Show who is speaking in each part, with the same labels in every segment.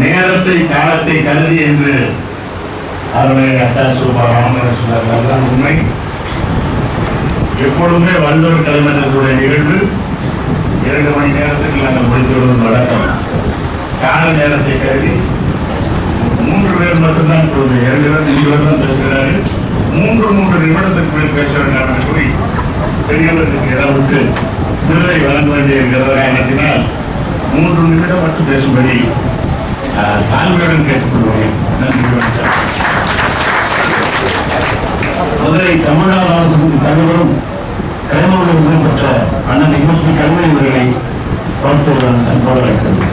Speaker 1: நேரத்தை காலத்தை கருதி என்று அவருடைய அத்தாசுரூபா சுபா ராமன் சொன்னார் அதுதான் உண்மை. எப்பொழுதுமே வல்லூர் கலைமன்றத்துடைய நிகழ்வு இரண்டு மணி நேரத்துக்கு நாங்கள் முடித்து விடுவது வழக்கம். கால நேரத்தை கருதி மூன்று பேர் மட்டும்தான் இப்பொழுது இரண்டு பேர் மூன்று தான் பேசுகிறாரு மூன்று மூன்று நிமிடத்துக்கு மேல் பேச வேண்டாம் என்று கூறி பெரியவர்களுக்கு இடம் விட்டு விருதை வழங்க வேண்டிய இருக்கிற மூன்று நிமிடம் மட்டும் பேசும்படி தாழ்மையுடன் கேட்டுக்கொள்கிறேன். நன்றி வணக்கம். மதுரை தமிழ்நாடு அரசுக்கு தலைவரும் முதல் பெற்ற அண்ணன் எம்எஸ்பி கல்வி அவர்களை வாழ்த்துடன் அன்போடு அழைக்கிறது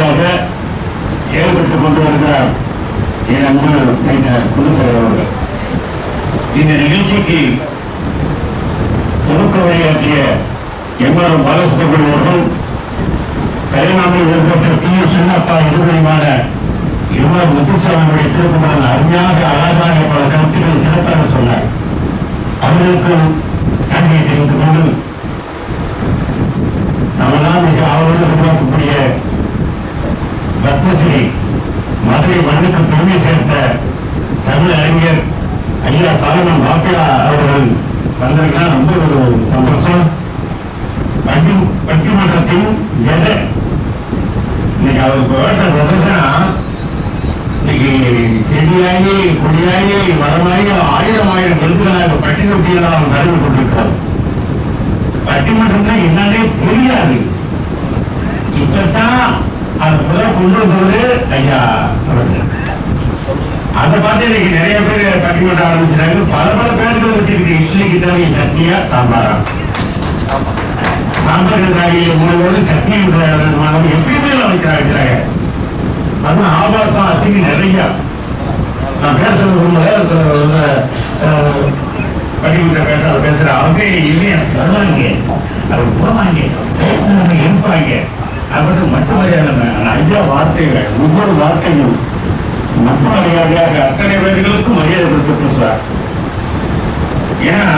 Speaker 1: விடாமுயற்சியாக செயல்பட்டுக் கொண்டு வருகிறார் என் அன்பு குருசேகர் அவர்கள். இந்த நிகழ்ச்சிக்கு துவக்க உரையாற்றிய எம்ஆர் பாலசுப்ரமணியம் அவர்கள் கலைநாமில் ஏற்பட்ட பி எஸ் சின்னப்பா எதிர்மறையான எம்ஆர் முத்துசாமியுடைய திருக்குமரன் அருமையாக அழகாக பல கருத்துக்களை சிறப்பாக சொன்னார். அவர்களுக்கு நன்றியை தெரிந்து கொண்டு நம்மளால் மிக ஆவலோடு உருவாக்கக்கூடிய பத்மஸ்ரீ மதுரை மண்ணுக்கு பெருமை சேர்த்த தமிழ் அறிஞர் ஐயா சாலமன் பாப்பியா அவர்கள் வந்திருக்கா ரொம்ப ஒரு சந்தோஷம். பட்டி பட்டிமன்றத்தின் எதை? இன்னைக்கு அவருக்கு வேண்ட சந்தோஷம்னா இன்னைக்கு செடியாகி கொடியாகி மரமாகி ஆயிரம் ஆயிரம் பெண்களாக அவங்க அவன் தழுவி கொண்டிருக்கிறார். பட்டிமன்றம்னா என்னன்னே தெரியாது. இப்பதான் அது முதல்ல கொண்டு வந்தது ஐயா அந்த அதை பார்த்து இன்னைக்கு நிறைய பேர் பட்டிமன்றம் ஆரம்பிச்சிட்டாங்க. பல பல பேர்கள் வச்சிருக்கு. இட்லிக்கு தனி சட்னியா சாம்பாரா? சாம்பார் காய்கறி மூணு சட்னி எப்பயுமே வைக்கிறாங்க அது ஆபாசம் அசிங்க நிறைய. நான் பேசுறது ரொம்ப பட்டிமன்ற பேச பேசுற அவங்க இல்லையா வருவாங்க. அவர் போவாங்க. நம்ம அவர்கள் அவருக்கு ஐயா வார்த்தைகள் ஒவ்வொரு வார்த்தையும் மற்ற மரியாதையாக அத்தனை பேர்களுக்கும் மரியாதை கொடுத்து பேசுவார் ஏன்னா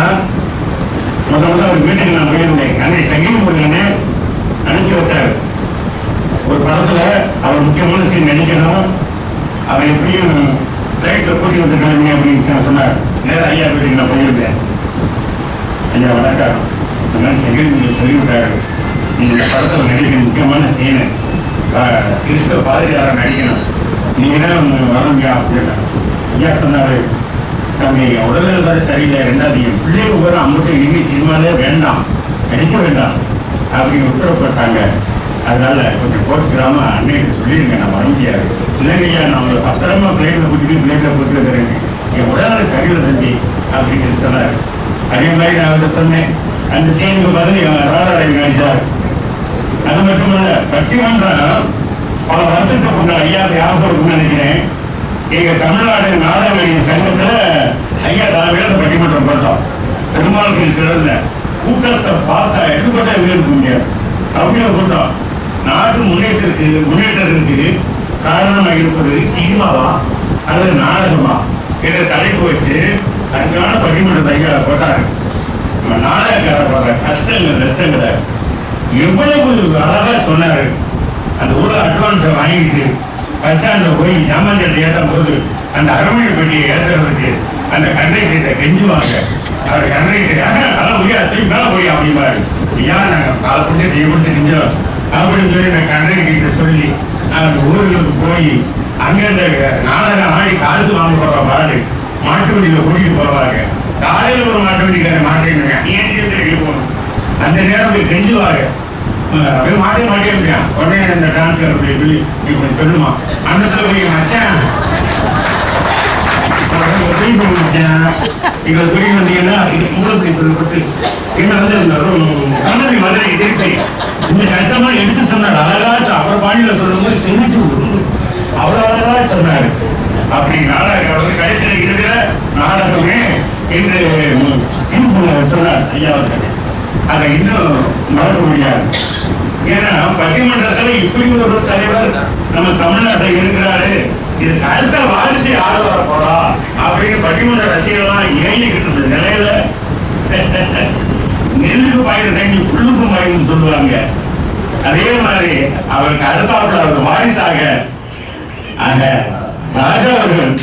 Speaker 1: முத முதல்ல ஒரு மீட்டிங் நான் போயிருந்தேன். அன்னை சங்கீத முருகனே அனுப்பி வச்சார் ஒரு படத்துல அவர் முக்கியமான சீன் நடிக்கணும். அவன் எப்படியும் ரைட்ல கூட்டி வந்துருக்காங்க அப்படின்னு சொன்னார். நேரம் ஐயா வீட்டுக்கு நான் போயிருந்தேன். ஐயா வணக்கம். இந்த மாதிரி சொல்லிவிட்டாரு நீங்கள் இந்த நடிக்க முக்கியமான சீனு கிறிஸ்தவ பாதிரியாரா நடிக்கணும். நீங்க என்ன வரணுங்கயா அப்படின்னா. ஐயா சொன்னாரு தம்பி உடல்நிலை வேறு சரியில்லை. ரெண்டாவது என் பிள்ளைகள் வேறு அம்மட்டும் இனிமேல் சினிமாலே வேண்டாம். நடிக்க வேண்டாம். அப்படின்னு உத்தரவுப்பட்டாங்க அதனால கொஞ்சம் கோச்சுக்கிறாம அன்னைக்கு சொல்லிடுங்க நான் வர முடியாது. இல்லைங்க ஐயா நான் உங்களை பத்திரமா பிளேட்டில் கூட்டிட்டு பிளேட்டில் போட்டு வந்துடுறேன். என் உடல்நிலை சரியில்லை தம்பி அப்படின்னு சொன்னார். அதே மாதிரி நான் அவர்கிட்ட சொன்னேன். அந்த சீனுக்கு பதில் ராதாராவி நடிச்சார் அது மட்டுமல்ல பட்டிமன்றம் பல வருஷத்துக்கு முன்னாடி ஐயா யார் நினைக்கிறேன். எங்க தமிழ்நாடு நாடகவெளி சங்கத்துல ஐயா தலைமையில பட்டிமன்றம் போட்டோம். பெருமாள் திறந்த கூட்டத்தை பார்த்தா எடுபட்ட இருக்க முடியாது கூட்டம் நாட்டு முன்னேற்றத்திற்கு முன்னேற்றத்திற்கு காரணமாக இருப்பது சினிமாவா? அல்லது நாடகமா? என்ற தலைப்பு வச்சு அதுக்கான பட்டிமன்ற தைகளை போட்டாரு நம்ம நாடகக்கார போற கஷ்டங்கள் நஷ்டங்களை எவ்வளவு அழகாக சொன்னார். அந்த ஊர்ல அட்வான்ஸை வாங்கிட்டு பஸ் ஸ்டாண்டில் போய் ஜாமான் ஏற்றும் போது அந்த அரமணி பெட்டியை ஏற்றுறதுக்கு அந்த கண்டக்டர் கெஞ்சுவாங்க. அவர் கண்டக்டர் அதெல்லாம் முடியாது திரும்பி மேல போய் அப்படிம்பாரு. ஏன் நாங்கள் காலப்பட்டு பிடிச்சி கை செஞ்சோம் அப்படின்னு சொல்லி நான் கண்டக்டர் சொல்லி நான் அந்த ஊர்களுக்கு போய் அங்கே இந்த நாடகம் ஆடி காசு வாங்க போகிற பாடு மாட்டு வண்டியில் கூட்டிட்டு போவாங்க. காலையில் ஒரு மாட்டு வண்டிக்கார மாட்டேங்க ஏன் போகணும்? அந்த நேரம் போய் கெஞ்சுவாங்க அப்படியே மாட்டே மாட்டே இருக்கான் உடனே இந்த டான்ஸ்கர் அப்படி சொல்லி நீ கொஞ்சம் சொல்லுமா அந்த சொல்லி மச்சான் எங்களை புரிய வந்தீங்கன்னா இது மூலப்படி சொல்லப்பட்டு. என்ன வந்து இந்த மதுரை திருப்பி இந்த கஷ்டமா எடுத்து சொன்னார். அழகா அவர் பாணியில சொல்லும்போது சிந்திச்சு அவ்வளவு அழகா சொன்னாரு. அப்படி நாடகம் வந்து கடைசியில் இருக்கிற நாடகமே இன்று சொன்னார். ஐயா அவர்கள். அதை இன்னும் மறக்க முடியாது ஏன்னா பட்டிமன்றத்தில் இப்படி ஒரு தலைவர் நம்ம தமிழ்நாட்டில் இருக்கிறாரு இதுக்கு அடுத்த வாரிசு யாரு வர போறா அப்படின்னு பட்டிமன்ற ரசிகர்கள்லாம் ஏழிக்கிட்டு இருந்த நிலையில நெல்லுக்கு பாயிர தண்ணி புல்லுக்கு பாயின்னு சொல்லுவாங்க அதே மாதிரி அவருக்கு அடுத்தாப்புல அவர் வாரிசாக ஆக ராஜா அவர்கள்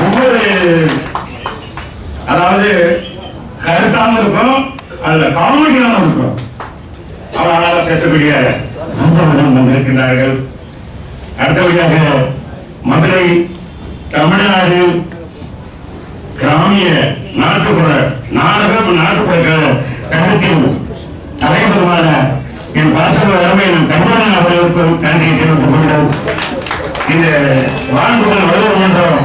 Speaker 1: ஒவ்வொரு அதாவது கருத்தாம இருக்கும் அதுல காமெடியாம இருக்கும். அவராக பேசக்கூடிய ராசவரம் வந்திருக்கிறார்கள் அடுத்தபடியாக மதுரை தமிழ்நாடு கிராமிய நாட்டுப்புற நாடகம் நாட்டுப்புற கழகத்தின் தலைவருமான என் பாசக அருமை நம் கண்மணன் அவர்களுக்கும் நன்றியை தெரிவித்துக் கொண்டு இந்த வாழ்வுகள் வலுவ மன்றம்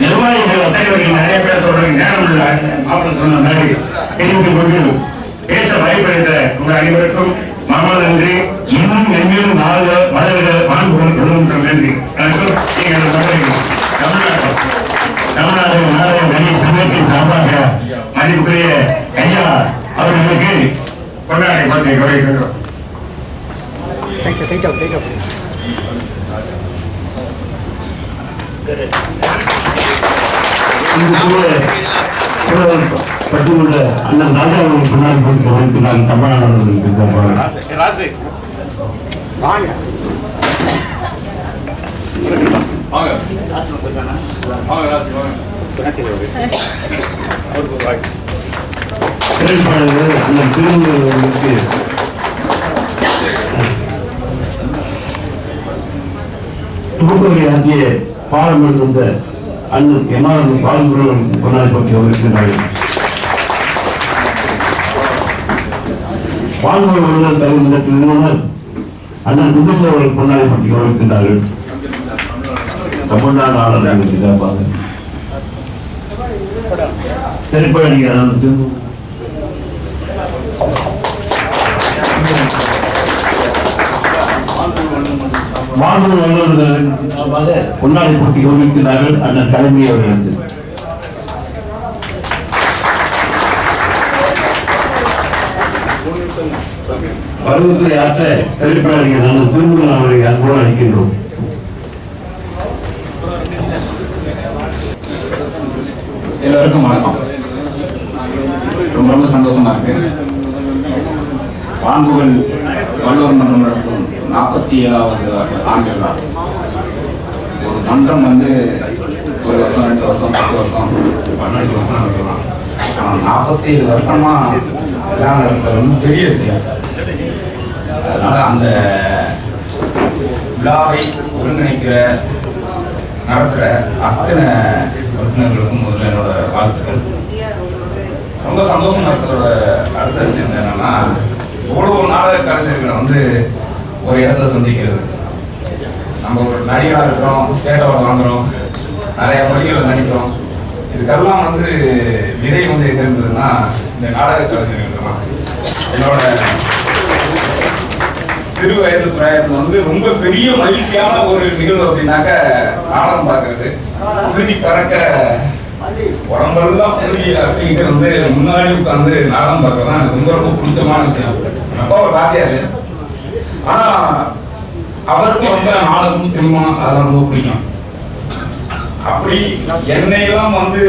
Speaker 1: நிர்வாகிகள் தலைவர்கள் நிறைய பேர் சொல்றதுக்கு நேரம் இல்லை. அப்படின்னு சொன்ன மாதிரி தெரிவித்துக் கொண்டு பேச பயப்படுத்த உங்கள் அனைவருக்கும் மனமார்ந்த நன்றி. இன்னும் எங்கேயும் வாழ்க வளர்க வாழ்வுகள் வலுவன்ற நன்றி. நீங்கள் தமிழ்நாடு தமிழ்நாடு நாடக நடிகை சங்கத்தின் சார்பாக மதிப்புக்குரிய ஐயா அவர்களுக்கு கொண்டாடி பற்றி குறைக்கிறோம்
Speaker 2: Take it, take it, take it.
Speaker 1: பட்டிமன்ற அண்ணன் ராஜா அவர்கள் கொண்டாடி பற்றி குறைக்கிறார் தமிழ்நாடு அவர்களுக்கு அண்ணன் பாடம் எழுந்த அண்ணன் எம்ஆர் பாலமுருகன் கொண்டாடி பற்றி வருகின்றார்கள் பால்முருகன் அவர்கள் தலைமையிடத்தில் நிறுவனர் அண்ணன் குடும்ப அவர்கள் கொண்டாடி பற்றி வருகின்றார்கள் தமிழ்நாடு ஆளுநர் சிறப்பாக திரைப்பட நடிகர் அண்ணன் திரு வாழ்வு வல்லுநர்கள் சார்பாக கொண்டாடி போட்டி கொண்டிருக்கிறார்கள் அண்ணன் தலைமை அவர்களுக்கு பருவத்தை ஆற்ற திரைப்பட நடிகர் அண்ணன் திருமுருகன் அவரை அன்போடு அளிக்கின்றோம்
Speaker 3: எல்லாருக்கும் வணக்கம். ரொம்ப ரொம்ப சந்தோஷமா இருக்கு. பாம்புகள் நாற்பத்தி ஏழாவது ஆண்டு தான் ஒரு மன்றம் வந்து ஒரு வருஷம் ரெண்டு வருஷம் பத்து வருஷம் பன்னெண்டு வருஷம் நடக்கலாம். ஆனால் நாற்பத்தி ஏழு வருஷமா விழா நடக்கிறது வந்து பெரிய விஷயம். அதனால அந்த விழாவை ஒருங்கிணைக்கிற நடத்துகிற அத்தனை உறுப்பினர்களுக்கும் முதல்ல என்னோட வாழ்த்துக்கள். ரொம்ப சந்தோஷம் இருக்கிறதோட அடுத்த விஷயம் என்னன்னா இவ்வளோ நாடக கலைஞர்களை வந்து ஒரு இடத்துல சந்திக்கிறது. நம்ம ஒரு நடிகராக இருக்கிறோம் ஸ்டேட் அவார்டு வாங்குறோம் நிறைய மொழிகளை நடிக்கிறோம் இதுக்கெல்லாம் வந்து விதை வந்து எங்க இருந்ததுன்னா இந்த நாடக கலைஞர்கள் தான். என்னோட சிறு வயது பிரயாணம் வந்து ரொம்ப பெரிய மகிழ்ச்சியான ஒரு நிகழ்வு அப்படின்னாக்க நாடகம் பார்க்கறது. உறுதி பறக்க உடம்பெல்லாம் புரியுது அப்படின்ட்டு வந்து முன்னாடி உட்காந்து நாடகம் பார்க்கறதுதான் எனக்கு ரொம்ப ரொம்ப பிடிச்சமான விஷயம். அப்பா ஒரு சாத்தியாரு ஆனா அவருக்கும் ரொம்ப நாளுக்கும் சினிமா அதெல்லாம் ரொம்ப பிடிக்கும். அப்படி என்னையெல்லாம் வந்து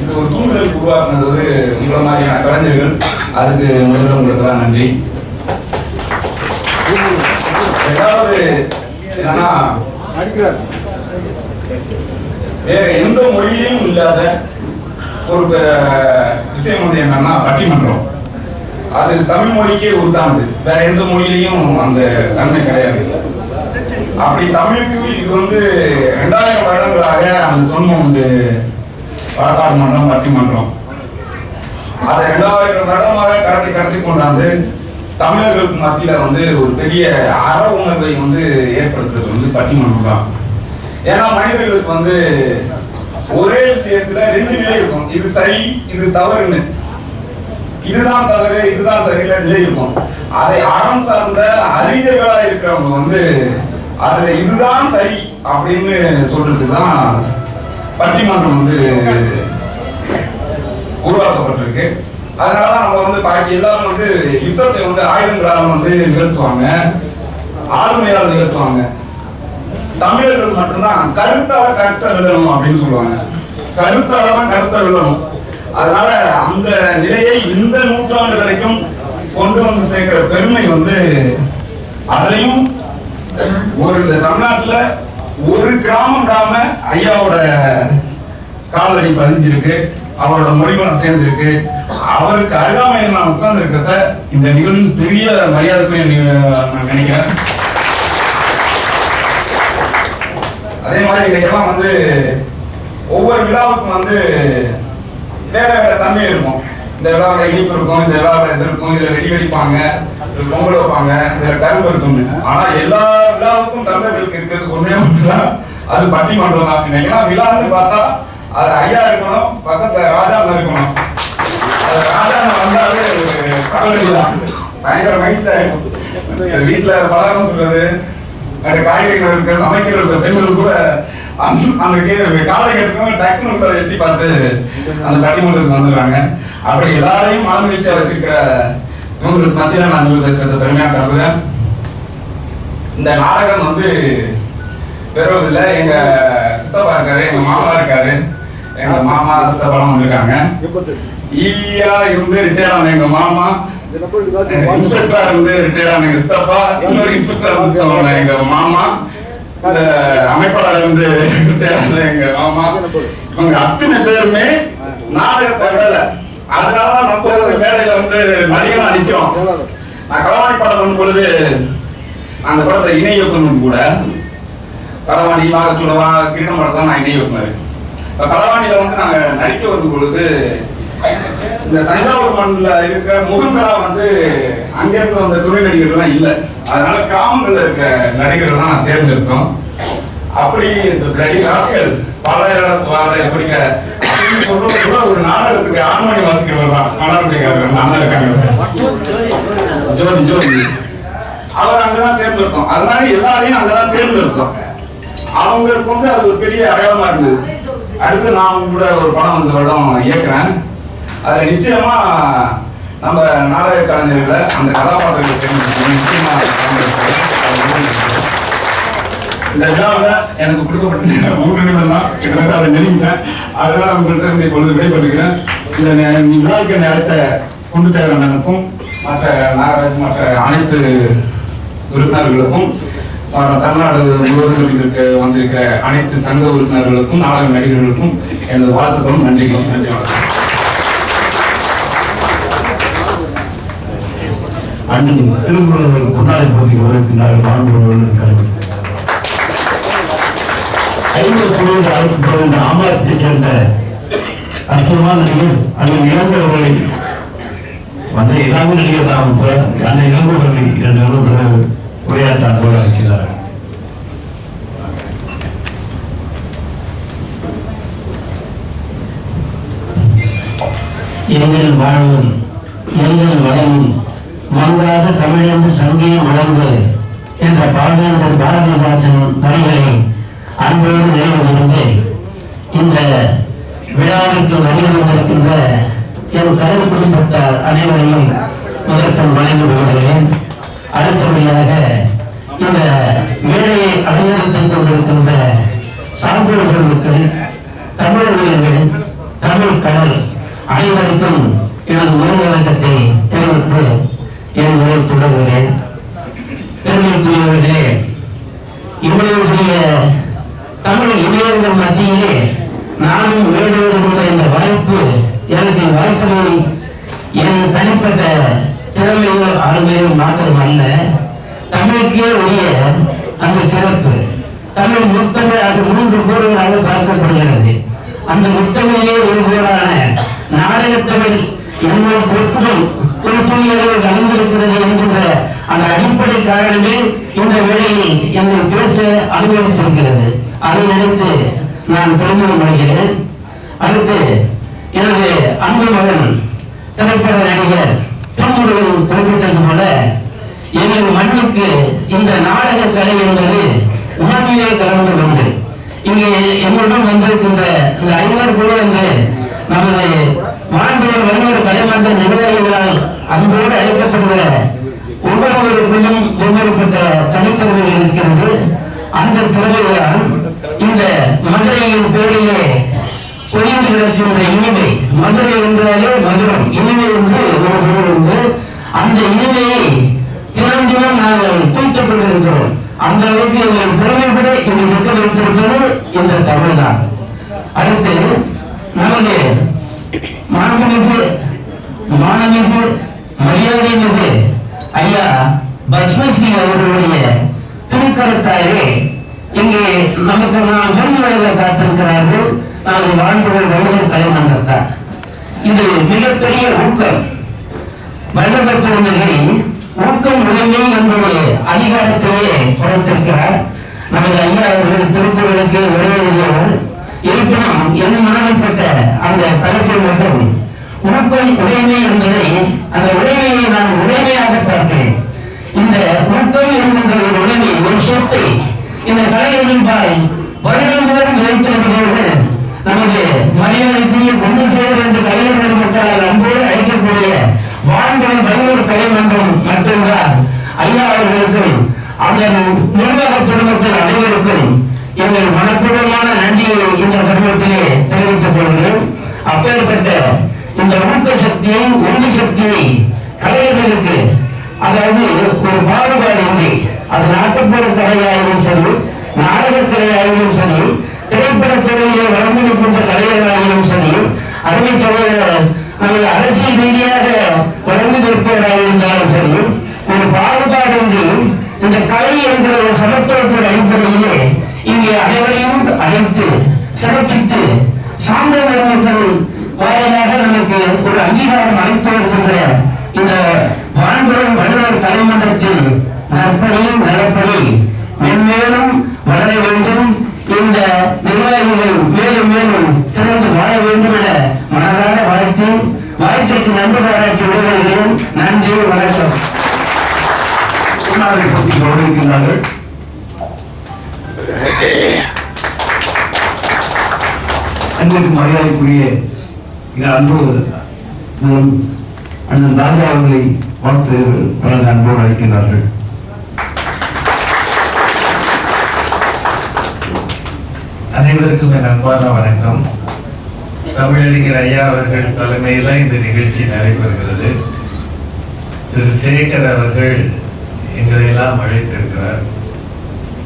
Speaker 3: இந்த ஒரு தூண்டுதல் உருவாக்குனது ஒரு உங்களை மாதிரியான கலைஞர்கள் அதுக்கு முதல்ல உங்களுக்கு தான் நன்றி. ரெண்டாவது என்னன்னா வேற எந்த மொழியிலும் இல்லாத ஒரு விஷயம் வந்து என்னன்னா பட்டிமன்றம். அது தமிழ் மொழிக்கே உருத்தானது வேற எந்த மொழியிலையும் அந்த தன்மை கிடையாது. அப்படி தமிழுக்கு இது வந்து ரெண்டாயிரம் வருடங்களாக அந்த தொன்மை உண்டு வழக்காடு மன்றம் பட்டிமன்றம் அதை ரெண்டாயிரம் வருடமாக கடத்தி கடத்தி கொண்டாந்து தமிழர்களுக்கு மத்தியில வந்து ஒரு பெரிய அற உணர்வை வந்து ஏற்படுத்துறது வந்து பட்டிமன்றம் தான். ஏன்னா மனிதர்களுக்கு வந்து ஒரே விஷயத்துல ரெண்டு நிலை இருக்கும். இது சரி இது தவறுன்னு. இதுதான் தவறு இதுதான் சரியில்லை நிலை அதை அறம் சார்ந்த அறிஞர்களா இருக்கிறவங்க வந்து அதுல இதுதான் சரி அப்படின்னு சொல்றதுதான் பட்டிமன்றம் வந்து உருவாக்கப்பட்டிருக்கு. அதனால நம்ம வந்து பாக்கி எல்லாரும் வந்து யுத்தத்தை வந்து ஆயுதங்களால் வந்து நிகழ்த்துவாங்க ஆளுமையால் நிகழ்த்துவாங்க. தமிழர்கள் மட்டும்தான் கருத்தால கருத்தை விழணும் அப்படின்னு சொல்லுவாங்க. கருத்தால தான் கருத்தை விழணும். அதனால அந்த நிலையை இந்த நூற்றாண்டு வரைக்கும் கொண்டு வந்து சேர்க்கிற பெருமை வந்து அதுலயும் ஒரு இந்த தமிழ்நாட்டுல ஒரு கிராமம் இல்லாம ஐயாவோட காலடி பதிஞ்சிருக்கு அவரோட மொழிபலம் சேர்ந்திருக்கு. அவருக்கு அருகாமையில் நான் உட்கார்ந்து இருக்கிறத இந்த நிகழ்வின் பெரிய மரியாதைக்குரிய நான் நினைக்கிறேன். அதே மாதிரி இதெல்லாம் வந்து ஒவ்வொரு விழாவுக்கும் வந்து வேற வேற தன்மை இருக்கும். இந்த விழாவில் இனிப்பு இருக்கும் இந்த விழாவில் இது இருக்கும் இதுல வெடி வெடிப்பாங்க இதுல பொங்கல் வைப்பாங்க இதுல கரும்பு இருக்கும்னு. ஆனா எல்லா விழாவுக்கும் தமிழர்களுக்கு இருக்கிறது ஒன்றே ஒன்றுதான் அது மண்டலம் தான். ஏன்னா விழான்னு பார்த்தா அது ஐயா இருக்கணும் பக்கத்துல ராஜா இருக்கணும். அது ராஜா வந்தாலே ஒரு கடவுளை தான். பயங்கர மைண்ட் ஆயிடும் வீட்டுல பலரும் சொல்றது அந்த காய்கறிகள் இருக்க சமைக்கிற பெண்கள் கூட அந்த அந்த கே- காலை கட்டுறவங்க டக்குனு எட்டி பார்த்து அந்த பட்டிமன்றத்துக்கு வந்துடுறாங்க. அப்படி எல்லாரையும் மனமகிழ்ச்சியா வச்சிருக்கிற இவங்களுக்கு மத்தியில நான் இந்த நாடகம் வந்து வெறும் இல்ல எங்க சித்தப்பா இருக்காரு எங்க மாமா இருக்காரு. எங்க மாமா சித்தப்பாலாம் வந்திருக்காங்க. ஈயா இருந்து ரிட்டையர் ஆன எங்க மாமா. இன்ஸ்பெக்டரா இருந்து ரிட்டையர் ஆன எங்க சித்தப்பா. இன்னொரு இன்ஸ்பெக்டர் சொன்ன எங்க மாமா. அமைப்பாளர் இருந்து ரிட்டையர் எங்க மாமா அவங்க அத்தனை பேருமே நாடகத்தை விடல அதனாலதான் நம்ம ஒரு மேடையில வந்து நடிகனா நிக்கிறோம் நான் களவாணி படம் பண்ணும் பொழுது அந்த படத்துல இணை இயக்குனர் கூட களவாணி மாகச்சுடவா கிரீடம் படத்தான் நான் இணை இயக்குனர். இப்ப களவாணியில வந்து நாங்க நடிக்க வரும் பொழுது இந்த தஞ்சாவூர் மண்ணில் இருக்க முகங்கரா வந்து அங்கிருந்து வந்த துணை நடிகர்கள்லாம் இல்லை. அதனால கிராமங்கள்ல இருக்க நடிகர்கள் தான் நான் தேர்ந்தெடுத்தோம். அப்படி இந்த நடிகர்கள் பல வாழ எப்படிங்க சொல்றது கூட ஒரு நாடகத்துக்கு ஆண்மணி வாசிக்கிறவர் தான் மணார்பிடிக்காரர் நல்லா இருக்காங்க. ஜோதி ஜோதி. அவர் அங்கதான் தேர்ந்தெடுத்தோம். அதனால எல்லாரையும் அங்கதான் தேர்ந்தெடுத்தோம். அவங்களுக்கு வந்து அது ஒரு பெரிய அடையாளமா இருந்தது. அடுத்து நான் கூட ஒரு படம் இந்த வருடம் இயக்குறேன். அதுல நிச்சயமா நம்ம நாடக கலைஞர்களை அந்த கதாபாத்திரங்களை தேர்ந்தெடுக்கணும். நிச்சயமா இந்த விழாவில் எனக்கு கொடுக்கப்பட்ட மூன்று நிமிடம் தான் கிட்டத்தட்ட அதை நெருங்கிட்டேன். அதனால உங்கள்கிட்ட இருந்து இப்பொழுது விடைபெறுகிறேன். இந்த விழாவுக்கு நேரத்தை கொண்டு சேர எனக்கும் மற்ற நாகராஜ் மற்ற அனைத்து உறுப்பினர்களுக்கும் தமிழ்நாடு முழுவதும் இருக்க வந்திருக்கிற அனைத்து சங்க உறுப்பினர்களுக்கும் நாடக நடிகர்களுக்கும் எனது வாழ்த்துக்களும் நன்றிகளும் நன்றி வணக்கம்.
Speaker 1: அன்னைக்கு திருக்குறள் பொன்னாடை போட்டிக்கு வருகின்றார்கள் மாணவர்கள் கல்வி ஐந்து குழுவில் அழைக்கப்படுகின்ற சேர்ந்த அற்புதமான நடிகர் அந்த வந்த இளம்பு நடிகர் கூட அந்த இரண்டு நிறுவனங்கள் உரையாற்ற அன்போடு அழைக்கிறார்கள்
Speaker 4: எங்கள் வாழ்வும் எங்கள் வளமும் மங்காத தமிழந்து சங்கியம் வளர்ந்து என்ற பாவேந்தர் பாரதிதாசன் பணிகளை அன்போடு நினைவுகிறது இந்த விழாவிற்கு வருகை என் கதவு குடும்பத்தார் அனைவரையும் முதற்கண் வழங்கி விடுகிறேன் அடுத்தபடியாக இந்த மேடையை அலங்கரித்துக் கொண்டிருக்கின்ற சான்றோர்களுக்கு தமிழ் உயிர்கள் தமிழ் கடல் அனைவருக்கும் எனது உணவு வழக்கத்தை தெரிவித்து என் தொடர்கிறேன். பெருமைக்குரியவர்களே இவ்வளவு பெரிய தமிழ் இளைஞர்கள் மத்தியிலே நானும் வேண்டுகின்ற இந்த வாய்ப்பு எனக்கு வாய்ப்பினை என் தனிப்பட்ட திறமையோ அருமையோ மாற்றம் அல்ல தமிழுக்கே உரிய அந்த சிறப்பு. தமிழ் முத்தமிழ் அது மூன்று கூறுகளாக பார்க்கப்படுகிறது. அந்த முத்தமிழே ஒரு கூறான நாடகத்தமிழ் என்னோட பொருட்களும் ஒரு துணியளவு என்கின்ற அந்த அடிப்படை காரணமே இந்த வேளையில் எங்கள் பேச அனுமதித்திருக்கிறது. அதை நினைத்து நான் பெருமிதம் அடைகிறேன். அடுத்து எனது அன்பு மகன் திரைப்பட நடிகர் திருமுருகன் குறிப்பிட்டது போல எங்கள் மண்ணுக்கு இந்த நாடக கலை என்பது உணர்விலே கலந்து கொண்டு இங்கே எங்களுடன் வந்திருக்கின்ற இந்த ஐவர் குழு என்று நமது மாண்புகள் வல்லுநர் கலைமன்ற நிர்வாகிகளால் அன்போடு அழைக்கப்படுகிற ஒவ்வொருவருக்குள்ளும் ஒவ்வொருப்பட்ட தனித்திறமைகள் இருக்கிறது. அந்த திறமைகளால் இந்த மதுரையின் பேரிலே பொறிந்து கிடக்கின்ற இனிமை மதுரை என்றாலே மதுரம் இனிமை என்று ஒரு பொருள் உண்டு. அந்த இனிமையை தினம் தினம் நாங்கள் தூக்கிக் கொண்டிருக்கிறோம். அந்த அளவுக்கு எங்கள் திறமைப்பட இங்கு இருக்க வைத்திருப்பது இந்த தமிழ்தான். அடுத்து நமது மாண்புமிகு மாணமிகு மரியாதை மிகு ஐயா பஸ்மஸ்ரீ அவர்களுடைய திருக்கருத்தாலே இங்கே நமக்கு நாம் சொல்லி வழங்க காத்திருக்கிறார்கள். நமது வாழ்வுகள் வணிகர் தலைமன்றத்தார் இது மிகப்பெரிய ஊக்கம். வல்லவர் பெருந்தகை ஊக்கம் உடைமை என்பதை அதிகாரத்திலேயே கொடுத்திருக்கிறார். நமது ஐயா அவர்கள் திருக்குறளுக்கு உரையெழுதியவர் இருப்பினும் என்ன மனதில்பட்ட அந்த தலைப்பில் மட்டும் ஊக்கம் உடைமை என்பதை அந்த உடைமையை நான் உடைமையாக பார்த்தேன். இந்த ஊக்கம் என்கின்ற ஒரு உடைமை ஒரு சொத்தை இந்த கலைஞர்கள் வருடங்களுடன் வைத்திருக்கிறோடு நமது மரியாதைக்குரிய கொண்டு சேர் என்ற கலைஞர்கள் மக்களால் அன்போடு அழைக்கக்கூடிய வாழ்வுடன் வல்லூர் கலைமன்றம் மட்டும்தான். ஐயா அவர்களுக்கும் அதன் நிர்வாக குடும்பத்தில் அனைவருக்கும் எங்கள் மனப்பூர்வமான நன்றியை இந்த சமூகத்திலே தெரிவித்துக் கொள்கிறேன். அப்பேற்பட்ட இந்த ஊக்க சக்தியை உறுதி சக்தியை கலைஞர்களுக்கு. அதாவது ஒரு பாகுபாடு இன்றி அது நாட்டுப்புற கலையாகவும் சரி நாடகக் கலையாகவும் சரி திரைப்படத் துறையிலே வளர்ந்து நிற்கின்ற கலைஞர்களாகவும் சரி அருமை சகோதரர் நமது அரசியல் ரீதியாக வளர்ந்து நிற்பவராக இருந்தாலும் சரி ஒரு பாகுபாடு பாகுபாடின்றி இந்த கலை என்கிற ஒரு சமத்துவத்தின் அடிப்படையிலே இங்கே அனைவரையும் அழைத்து சிறப்பித்து சான்ற பெருமக்கள் வாயிலாக நமக்கு ஒரு அங்கீகாரம் அளித்து வருகின்ற இந்த வான்புரம் வல்லுநர் கலைமன்றத்தில் நற்பணி நலப்பணி மென்மேலும் வளர வேண்டும். இந்த நிர்வாகிகள் மேலும் மேலும் சிறந்து வாழ வேண்டும் என மனதார வாழ்த்து வாழ்க்கைக்கு நன்றி பாராட்டி விடுவதையும் நன்றி வணக்கம்.
Speaker 1: முன்னாடி பற்றி கவனிக்கின்றார்கள். அன்பிற்கு மரியாதைக்குரிய இந்த அன்பு நம் அண்ணன் ராஜா அவர்களை பார்த்து வழங்க அன்போடு அழைக்கின்றார்கள்.
Speaker 5: அனைவருக்கும் என் அன்பான வணக்கம். தமிழறிஞர் ஐயா அவர்கள் தலைமையில் இந்த நிகழ்ச்சி நடைபெறுகிறது. திரு சேகர் அவர்கள் எங்களை எல்லாம் அழைத்திருக்கிறார்.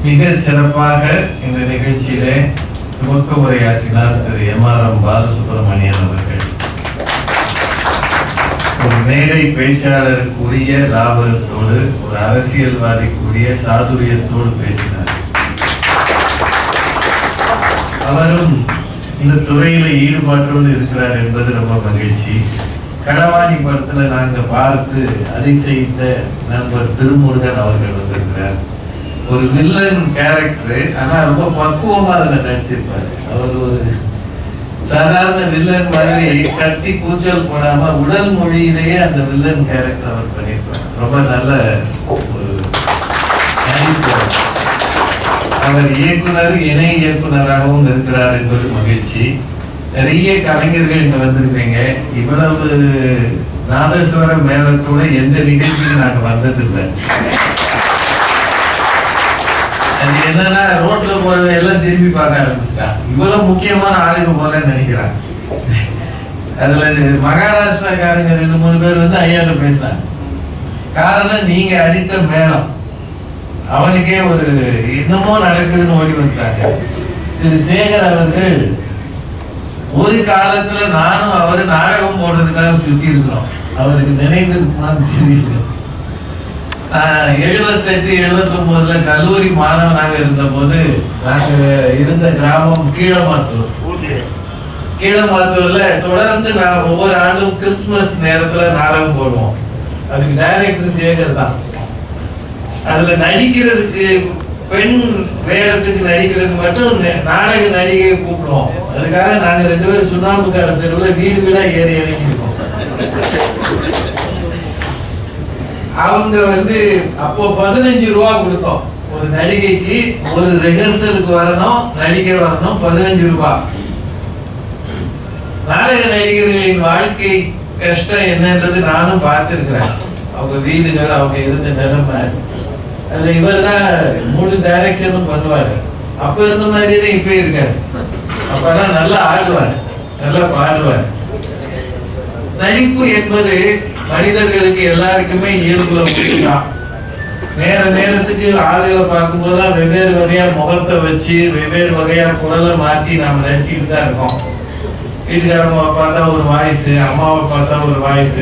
Speaker 5: மிக சிறப்பாக இந்த நிகழ்ச்சியிலே துவக்க உரையாற்றினார் திரு எம் ஆர் எம் பாலசுப்ரமணியன் அவர்கள். ஒரு மேடை பேச்சாளருக்குரிய லாபத்தோடு ஒரு அரசியல்வாதிக்குரிய சாதுரியத்தோடு பேசினார். அவரும் இந்த துறையில ஈடுபாட்டோடு இருக்கிறார் என்பது ரொம்ப மகிழ்ச்சி. கடவாணி படத்துல நாங்க பார்த்து அதிசயித்த நண்பர் திருமுருகன் அவர்கள் வந்திருக்கிறார். ஒரு வில்லன் கேரக்டர் ஆனா ரொம்ப பக்குவமா அதுல நடிச்சிருப்பாரு. அவர் ஒரு சாதாரண வில்லன் மாதிரி கட்டி கூச்சல் போடாம உடல் மொழியிலேயே அந்த வில்லன் கேரக்டர் அவர் பண்ணியிருப்பார். ரொம்ப நல்ல ஒரு அவர். இயக்குனர் இணை இயக்குனராகவும் இருக்கிறார் என்பது மகிழ்ச்சி. நிறைய கலைஞர்கள் இங்க வந்திருக்கீங்க இவ்வளவு நாதஸ்வர மேலத்தோட எந்த நிகழ்ச்சியும் நாங்க வந்ததில்லை. அது என்னன்னா ரோட்ல போறத எல்லாம் திரும்பி பார்க்க ஆரம்பிச்சுட்டான் இவ்வளவு முக்கியமான ஆளுங்க போலன்னு நினைக்கிறான். அதுல மகாராஷ்டிராக்காரங்க ரெண்டு மூணு பேர் வந்து ஐயாட்ட பேசினாங்க. காரணம் நீங்க அடித்த மேளம். அவனுக்கே ஒரு என்னமோ நடக்குதுன்னு ஓடி வந்துட்டாங்க. திரு சேகர் அவர்கள் ஒரு காலத்துல நானும் அவரு நாடகம் போடுறதுக்காக சுத்தி இருக்கிறோம் அவருக்கு நினைந்திருக்குமான்னு தெரியல எழுபத்தெட்டு எழுபத்தொன்பதுல கல்லூரி மாணவனாக இருந்த போது நாங்க இருந்த கிராமம் கீழமாத்தூர். கீழமாத்தூர்ல தொடர்ந்து நான் ஒவ்வொரு ஆண்டும் கிறிஸ்துமஸ் நேரத்துல நாடகம் போடுவோம். அதுக்கு டைரக்டர் சேகர் தான். அதுல நடிக்கிறதுக்கு பெண் வேடத்துக்கு நடிக்கிறதுக்கு மட்டும் நாடக நடிகையை கூப்பிடுவோம். அதுக்காக நாங்க ரெண்டு பேரும் சுண்ணாம்பு சுண்ணாம்புக்கார தெருவில் வீடு வீடா ஏறி இறங்கியிருக்கோம். அவங்க வந்து அப்போ பதினஞ்சு ரூபா கொடுத்தோம். ஒரு நடிகைக்கு ஒரு ரிஹர்சலுக்கு வரணும் நடிக்க வரணும் பதினஞ்சு ரூபா. நாடக நடிகர்களின் வாழ்க்கை கஷ்டம் என்னன்றது நானும் பார்த்திருக்கிறேன். அவங்க வீடுகள் அவங்க இருந்த நிலைமை. அதுல இவர் தான் மூணு டைரக்ஷனும் பண்ணுவாரு. அப்ப இருந்த மாதிரியே தான் இப்ப இருக்காரு. அப்பதான் நல்லா ஆடுவார். நல்லா பாடுவார். நடிப்பு என்பது மனிதர்களுக்கு எல்லாருக்குமே இயல்புல முடியுதான் நேர நேரத்துக்கு ஆளுகளை பார்க்கும்போதெல்லாம் வெவ்வேறு வகையா முகத்தை வச்சு வெவ்வேறு வகையா குரலை மாத்தி நாம நினைச்சுக்கிட்டு தான் இருக்கோம். வீட்டுக்காரம்மாவை பார்த்தா ஒரு வாய்ஸ் அம்மாவை பார்த்தா ஒரு வாய்ஸ்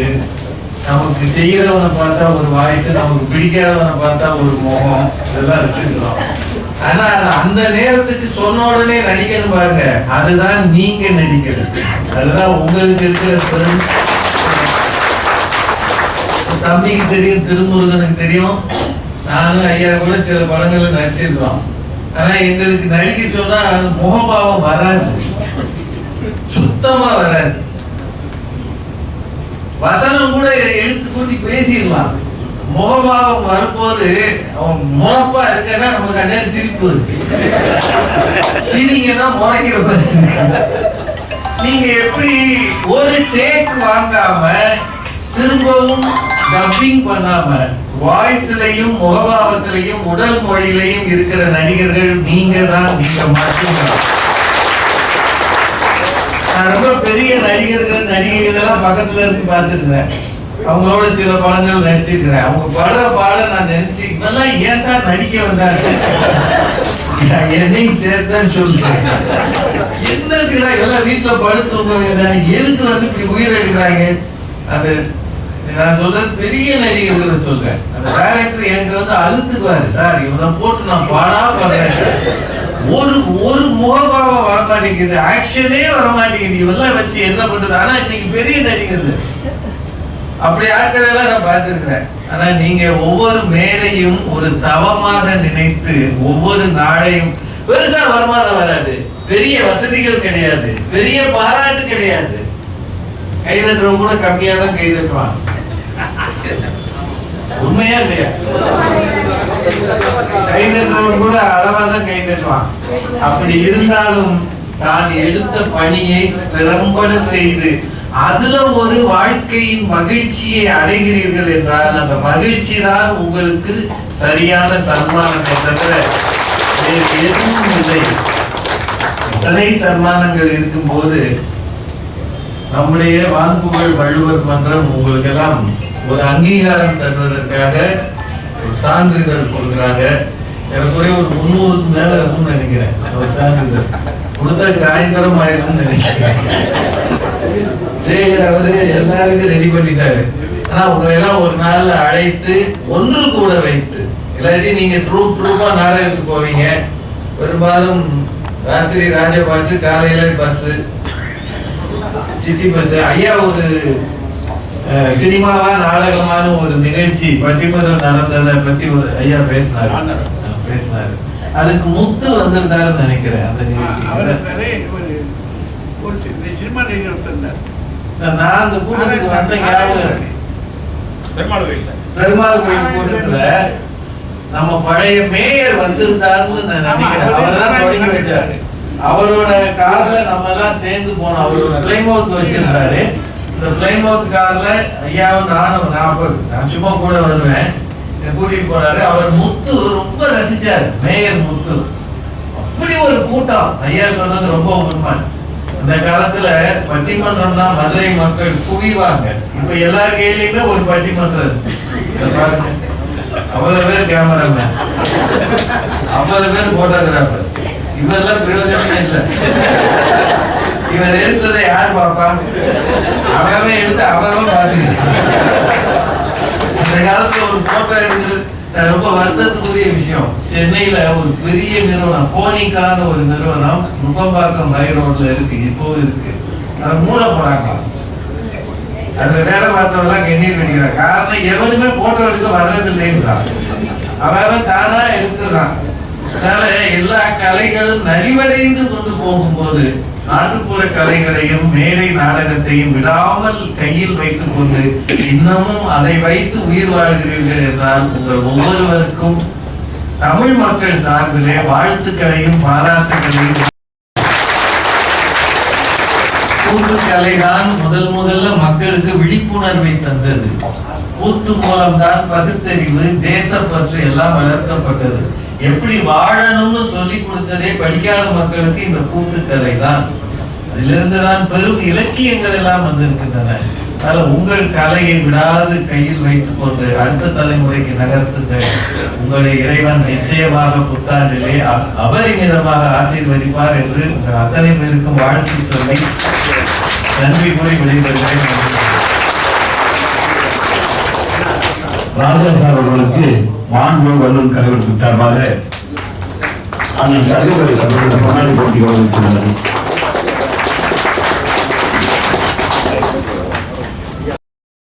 Speaker 5: நமக்கு செய்யறவனை பார்த்தா ஒரு வாய்ஸ் நமக்கு பிடிக்காதவனை பார்த்தா ஒரு முகம் இதெல்லாம் வச்சிருக்கிறோம் ஆனா அது அந்த நேரத்துக்கு சொன்ன உடனே நடிக்கணும் பாருங்க. அதுதான் நீங்க நடிக்கிறது. அதுதான் உங்களுக்கு இருக்கிற தம்பிக்கு தெரியும் திருமுருகனுக்கு தெரியும். நானும் ஐயா கூட சில படங்களில் நடிச்சிருக்கிறோம். ஆனா எங்களுக்கு நடிக்க சொன்னா அது முகபாவம் வராது. சுத்தமா வராது. வசனம் கூட எடுத்து கூட்டி பேசிடலாம். முகபாவம் வரும்போது அவன் முறப்பா இருக்கன்னா நமக்கு அண்ணன் சிரிப்பு சிரிங்கன்னா முறைக்கிற நீங்க எப்படி ஒரு டேக் வாங்காம திரும்பவும் டப்பிங் பண்ணாம வாய்ஸ்லயும் முகபாவத்திலையும் உடல் மொழியிலையும் இருக்கிற நடிகர்கள் நீங்க தான் நீங்க மட்டும்தான். நான் ரொம்ப பெரிய நடிகர்கள் நடிகைகள் எல்லாம் பக்கத்துல இருந்து பார்த்துருக்கிறேன். அவங்களோட சில படங்கள் நடிச்சிருக்கிறேன். அவங்க படுற பாட நான் நினைச்சு இவெல்லாம் ஏன் தான் நடிக்க வந்தாங்க என்னையும் சேர்த்தான் சொல்றேன். என்னதுக்குடா எல்லாம் வீட்டுல படுத்துங்க எதுக்கு வந்து இப்படி உயிர் எடுக்கிறாங்க? அது நான் சொல்றது பெரிய நடிகர்கள் சொல்றேன். அந்த டைரக்டர் எனக்கு வந்து அழுத்துக்குவாரு. சார் இவனை போட்டு நான் பாடா பாடுறேன். ஒரு ஒரு முகபாவம் வர மாட்டேங்குது ஆக்ஷனே வர மாட்டேங்குது இவெல்லாம் வச்சு என்ன பண்றது? ஆனா இன்னைக்கு பெரிய நடிகர்கள் அப்படி ஆட்கள் எல்லாம் நான் பார்த்துருக்கிறேன். ஆனா நீங்க ஒவ்வொரு மேடையும் ஒரு தவமாக நினைத்து ஒவ்வொரு நாளையும் பெருசா வருமானம் வராது. பெரிய வசதிகள் கிடையாது. பெரிய பாராட்டு கிடையாது. கைதட்டுறவங்க கூட கம்மியா தான் கைதட்டுவாங்க உண்மையா இல்லையா? கைதட்டுறவங்க கூட அளவா தான் கைதட்டுவான் அப்படி இருந்தாலும் தான் எடுத்த பணியை திறம்பட செய்து அதுல ஒரு வாழ்க்கையின் மகிழ்ச்சியை அடைகிறீர்கள் என்றால் அந்த மகிழ்ச்சி தான் உங்களுக்கு சரியான சன்மானத்தை தவிர வேறு எதுவும் இல்லை. இத்தனை சன்மானங்கள் இருக்கும்போது நம்முடைய வான்புகழ் வள்ளுவர் மன்றம் உங்களுக்கெல்லாம் ஒரு அங்கீகாரம் தருவதற்காக ஒரு சான்றிதழ் கொடுக்குறாங்க. எனக்குரிய ஒரு முந்நூறுக்கு மேல இருக்கும்னு நினைக்கிறேன். ஒரு சான்றிதழ். கொடுத்தா சாயந்தரம் ஆயிரும்னு நினைக்கிறேன். அவரு எல்லாருக்கும் ரெடி பண்ணிட்டாரு. ஆனா உங்க எல்லாம் ஒரு நாள்ல அழைத்து ஒன்று கூட வைத்து இல்லாட்டி நீங்க ட்ரூப் ட்ரூப்பா நாடகத்துக்கு போவீங்க. பெரும்பாலும் ராத்திரி ராஜபாட்டு காலையில பஸ் சிட்டி பஸ் ஐயா ஒரு சினிமாவா நாடகமான ஒரு நிகழ்ச்சி பட்டிமன்றம் நடந்ததை பத்தி ஒரு ஐயா பேசினாரு பேசினாரு அதுக்கு முத்து வந்திருந்தாருன்னு நினைக்கிறேன் அந்த நிகழ்ச்சி
Speaker 6: சினிமா
Speaker 5: நான் அந்த கூட்டத்துக்கு வந்த ஞாபகம் இருக்கு.
Speaker 6: பெருமாள்
Speaker 5: கோயில் கூட்டத்துல நம்ம பழைய மேயர் வந்திருந்தாருன்னு நான் நினைக்கிறேன்
Speaker 6: ஆமா,
Speaker 5: அவர் தான்
Speaker 6: அவரே
Speaker 5: தொடங்கி வச்சாரு அவரோட கார்ல நம்ம எல்லாம் சேர்ந்து போனோம் அவர் ஒரு பிளைமவுத் வச்சிருந்தாரு இந்த பிளைமவுத் கார்ல ஐயாவும் நானும் நாற்பது. நான் சும்மா கூட வருவேன். கூட்டிட்டு போனாரு. அவர் முத்து ரொம்ப ரசிச்சாரு. மேயர் முத்து. அப்படி ஒரு கூட்டம். ஐயா சொன்னது ரொம்ப உண்மை. அந்த காலத்துல பட்டிமன்றம் தான் மதுரை மக்கள் குவிவாங்க. இப்ப எல்லா கையிலயுமே ஒரு பட்டிமன்றம் அவ்வளவு பேர் கேமராமேன் அவ்வளவு பேர் போட்டோகிராஃபர் இவெல்லாம் பிரயோஜனமே இல்லை. இவர் எடுத்ததை யார் பார்ப்பான் அவன் எடுத்து அவன் பார்த்துக்கிட்டு அந்த காலத்துல ஒரு போட்டோ எடுத்து ரொம்ப வருத்தத்துக்குரிய விஷயம். சென்னையில ஒரு பெரிய நிறுவனம் போனிக்கான ஒரு நிறுவனம் நுங்கம்பாக்கம் ஹை ரோட்ல இருக்கு இப்போ இருக்கு. அதை மூட போனாங்களாம் அதுல வேலை பார்த்தவங்களாம் கண்ணீர் வெடிக்கிறார் காரணம் எவனுமே போட்டோ எடுக்க வர்றதில்லைன்றான். அவன் தானா எடுத்துறான் அதனால எல்லா கலைகளும் நலிவடைந்து கொண்டு போகும்போது நாட்டுப்புற கலைகளையும் மேடை நாடகத்தையும் விடாமல் கையில் வைத்துக் கொண்டு இன்னமும் அதை வைத்து உயிர் வாழ்கிறீர்கள் என்றால் உங்கள் ஒவ்வொருவருக்கும் தமிழ் மக்கள் சார்பிலே வாழ்த்துக்களையும் பாராட்டுகளையும் கூத்துக்கலை தான் முதல் முதல்ல மக்களுக்கு விழிப்புணர்வை தந்தது. கூத்து மூலம்தான் பகுத்தறிவு தேசப்பற்று எல்லாம் வளர்க்கப்பட்டது. எப்படி வாழணும்னு சொல்லி கொடுத்ததே படிக்காத மக்களுக்கு இந்த கூத்துக்கலை தான். அதிலிருந்து தான் பெரும் இலக்கியங்கள் எல்லாம் வந்திருக்கின்றன. அதனால உங்கள் கலையை விடாது கையில் வைத்துக் கொண்டு அடுத்த தலைமுறைக்கு நகர்த்துங்கள். உங்களை இறைவன் நிச்சயமாக புத்தாண்டிலே அபரிமிதமாக ஆசீர்வதிப்பார் என்று உங்கள் அத்தனை பேருக்கும் வாழ்த்து சொல்லி நன்றி கூறி விடைபெறுகிறேன்.
Speaker 1: ராஜா சார் அவர்களுக்கு மாண்பு வல்லும் கலைவர்கள் சார்பாக அண்ணன் கலைவர்கள் அவர்கள் முன்னாடி போட்டி வழங்கியுள்ளது